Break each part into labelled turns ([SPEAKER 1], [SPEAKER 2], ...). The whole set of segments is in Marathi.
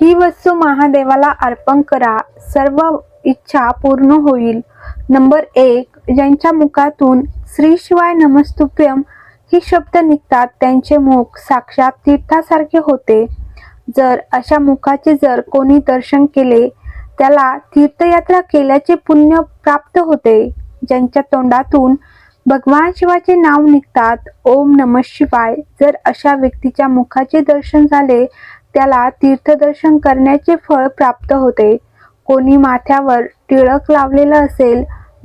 [SPEAKER 1] ही वस्तू महादेवाला अर्पण करा. सर्व इच्छा पूर्ण होईल. नंबर एक ज्यांच्या मुखातून श्री शिवाय नमस्तुभ्यम ही शब्द निघतात त्यांचे मुख साक्षात तीर्थासारखे होते. जर अशा मुखाचे जर कोणी दर्शन केले त्याला तीर्थयात्रा केल्याचे पुण्य प्राप्त होते. ज्यांच्या तोंडातून भगवान शिवाचे नाव निघतात ओम नम शिवाय. जर अशा व्यक्तीच्या मुखाचे दर्शन झाले त्याला तीर्थदर्शन करण्याचे फळ प्राप्त होते. कोणी माथ्यावर टिळक लावलेलं असेल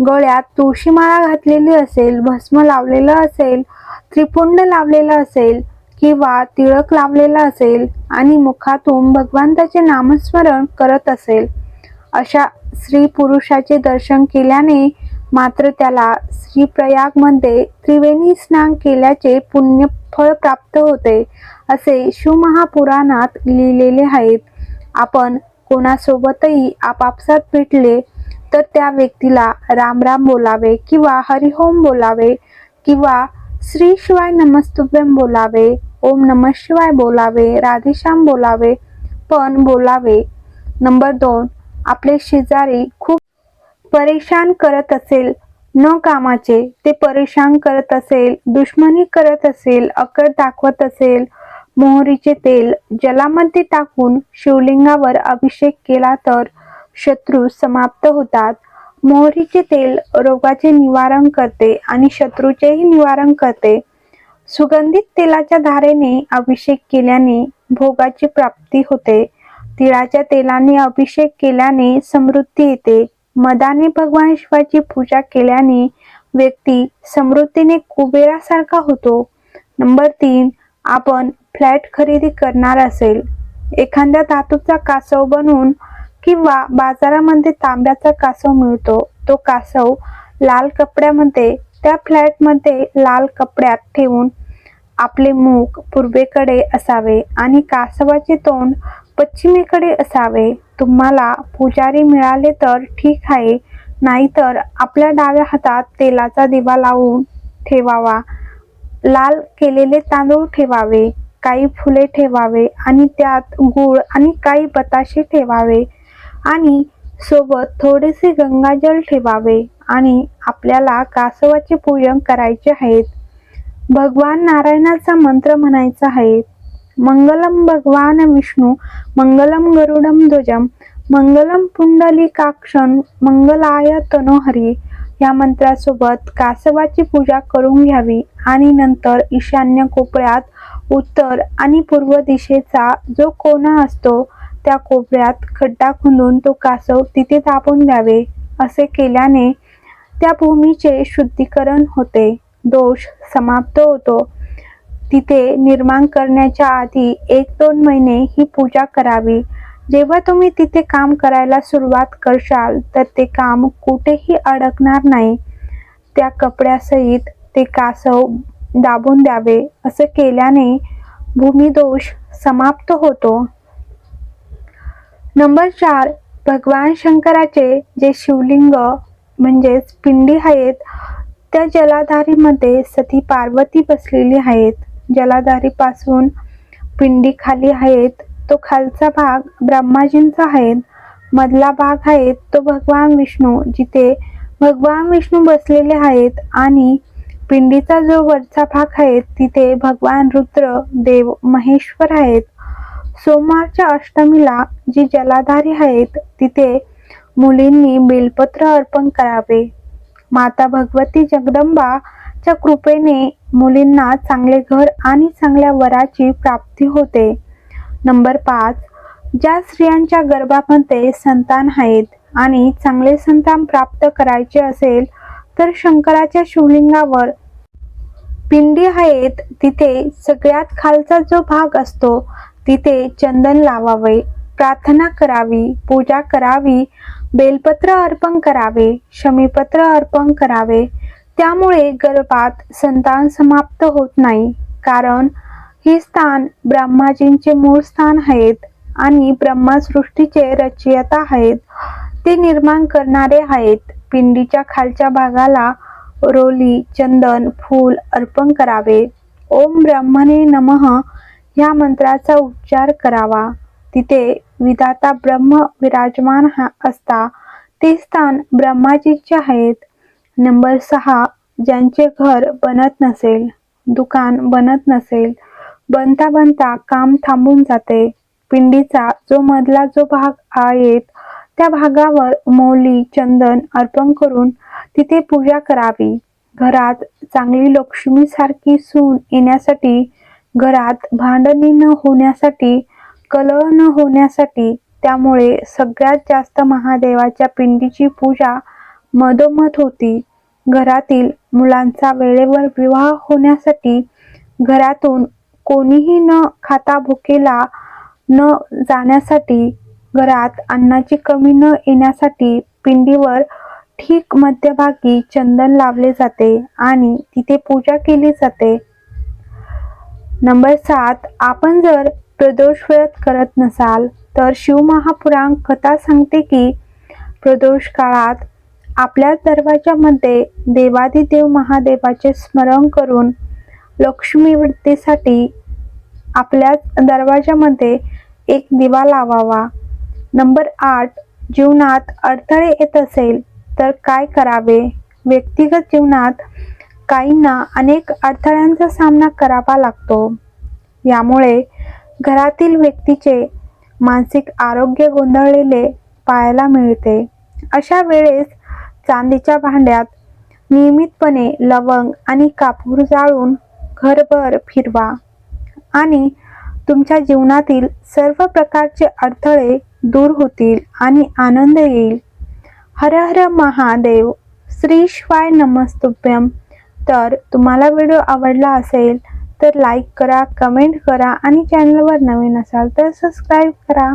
[SPEAKER 1] गळ्यात तुळशीमाळा घातलेली असेल भस्म लावलेलं असेल त्रिपुंड लावलेलं असेल किंवा टिळक लावलेला असेल आणि मुखातून भगवंताचे नामस्मरण करत असेल. अशा स्त्री पुरुषाचे दर्शन केल्याने मात्र त्याला श्रीप्रयागमध्ये त्रिवेणी स्नान केल्याचे पुण्य फळ प्राप्त होते असे शिवमहापुराणात लिहिलेले आहेत. आपण कोणासोबतही आपापसात भेटले तर त्या व्यक्तीला राम राम बोलावे किंवा हरिहोम बोलावे किंवा श्री शिवाय नमस्तुभ्यम बोलावे ओम नम शिवाय बोलावे राधेश्याम बोलावे पण बोलावे. नंबर दोन आपले शेजारी खूप परेशान करत असेल न कामाचे ते परेशान करत असेल दुश्मनी करत असेल अकड दाखवत असेल मोहरीचे तेल जलामध्ये टाकून शिवलिंगावर अभिषेक केला तर शत्रू समाप्त होतात. मोहरीचे तेल रोगाचे निवारण करते आणि शत्रूचेही निवारण करते. सुगंधित तेलाच्या धारेने अभिषेक केल्याने भोगाची प्राप्ती होते. तिळाच्या तेलाने अभिषेक केल्याने समृद्धी येते. मदाने भगवान शिवाची पूजा केल्याने व्यक्ती समृद्धीने कुबेरासारखा होतो. नंबर तीन आपण फ्लॅट खरेदी करणार असेल. एखाद्या धातूचा कासव बनवून किंवा बाजारामध्ये तांब्याचा कासव मिळतो. तो कासव लाल कपड्यामध्ये त्या फ्लॅटमध्ये लाल कपड्यात ठेवून आपले मुख पूर्वेकडे असावे आणि कासवाचे तोंड पश्चिमेकडे असावे. तुम्हाला पुजारी मिळाले तर ठीक आहे. नाहीतर आपल्या डाव्या हातात तेलाचा दिवा लावून ठेवावा. लाल केलेले तांदूळ ठेवावे काही फुले ठेवावे आणि त्यात गूळ आणि काही बताशे ठेवावे. आणि सोबत थोडेसे गंगाजल ठेवावे आणि आपल्याला कासवाचे पूजन करायचे आहेत. भगवान नारायणाचा मंत्र म्हणायचा आहे मंगलम भगवान विष्णू मंगलम गरुडम ध्वजम मंगलम पुंडलिकाक्षण मंगलाय तनोहरी या मंत्रासोबत कासवाची पूजा करून घ्यावी आणि नंतर ईशान्य कोपऱ्यात उत्तर आणि पूर्व दिशेचा जो कोना असतो त्या कोपऱ्यात खड्डा खुंदून तो कासव तिथे तापून द्यावे असे केल्याने त्या भूमीचे शुद्धीकरण होते. दोष समाप्त होतो. तिथे निर्माण करण्याच्या आधी एक दोन महिने ही पूजा करावी. जेव्हा तुम्ही तिथे काम करायला सुरुवात करशाल तर ते काम कुठेही अडकणार नाही. त्या कपड्यासहित ते कासव दाबून द्यावे असं केल्याने भूमिदोष समाप्त होतो. नंबर चार भगवान शंकराचे जे शिवलिंग म्हणजेच पिंडी आहेत त्या जलाधारीमध्ये सती पार्वती बसलेली आहेत. जलाधारीपासून पिंडी खाली आहेत. तो खालचा भाग ब्रह्माजींचा आहे. मधला भाग आहे तो भगवान विष्णू जिथे भगवान विष्णू बसलेले आहेत आणि पिंडीचा जो वरचा भाग आहे तिथे भगवान रुद्र देव महेश्वर आहेत. सोमवारच्या अष्टमीला जी जलाधारी आहेत तिथे मुलींनी बेलपत्र अर्पण करावे. माता भगवती जगदंबा च्या कृपेने मुलींना चांगले घर आणि चांगल्या वराची प्राप्ती होते. नंबर पाच ज्या स्त्रियांच्या गर्भामध्ये संतान आहेत आणि चांगले संतान प्राप्त करायचे असेल तर शंकराच्या शिवलिंगावर पिंडी आहेत. तिथे सगळ्यात खालचा जो भाग असतो तिथे चंदन लावावे प्रार्थना करावी पूजा करावी बेलपत्र अर्पण करावे शमीपत्र अर्पण करावे त्यामुळे गर्भात संतान समाप्त होत नाही. कारण हे स्थान ब्रह्माजींचे मूळ स्थान आहेत आणि ब्रह्मसृष्टीचे रचयिता आहेत. ते निर्माण करणारे आहेत. पिंडीच्या खालच्या भागाला रोली चंदन फूल अर्पण करावे. ओम ब्रह्मणे नमः ह्या मंत्राचा उच्चार करावा. तिथे विधाता ब्रह्म विराजमान हा असता. ते स्थान ब्रह्माजीचे आहेत. नंबर सहा ज्यांचे घर बनत नसेल दुकान बनत नसेल बनता बनता काम थांबून जाते. पिंडीचा जो मधला जो भाग आहेत त्या भागावर मौली चंदन अर्पण करून तिथे पूजा करावी. घरात चांगली लक्ष्मीसारखी सून येण्यासाठी घरात भांडणी न होण्यासाठी कलह न होण्यासाठी त्यामुळे सगळ्यात जास्त महादेवाच्या पिंडीची पूजा मधोमध होती. घरातील मुलांचा वेळेवर विवाह होण्यासाठी घरातून कोणीही न खाता भुकेला न जाण्यासाठी घरात अन्नाची कमी न येण्यासाठी पिंडीवर ठीक मध्यभागी चंदन लावले जाते आणि तिथे पूजा केली जाते. नंबर सात आपण जर प्रदोष व्रत करत नसाल तर शिवमहापुराण कथा सांगते की प्रदोष काळात आपल्या दरवाजामध्ये देवादिदेव महादेवाचे स्मरण करून लक्ष्मी वृद्धीसाठी आपल्या दरवाजामध्ये एक दिवा लावावा. नंबर आठ जीवनात अडथळे येत असेल तर काय करावे? व्यक्तिगत जीवनात काहींना अनेक अडथळ्यांचा सामना करावा लागतो. यामुळे घरातील व्यक्तीचे मानसिक आरोग्य गोंधळलेले पाहायला मिळते. अशा वेळेस चांदीच्या भांड्यात नियमितपणे लवंग आणि कापूर जाळून घरभर फिरवा. आणि तुमच्या जीवनातील सर्व प्रकारचे अडथळे दूर होतील आणि आनंद येईल. हर हर महादेव श्री शिवाय नमस्तुभ्यम. तर तुम्हाला व्हिडिओ आवडला असेल तर लाईक करा कमेंट करा आणि चॅनलवर नवीन असाल तर सबस्क्राईब करा.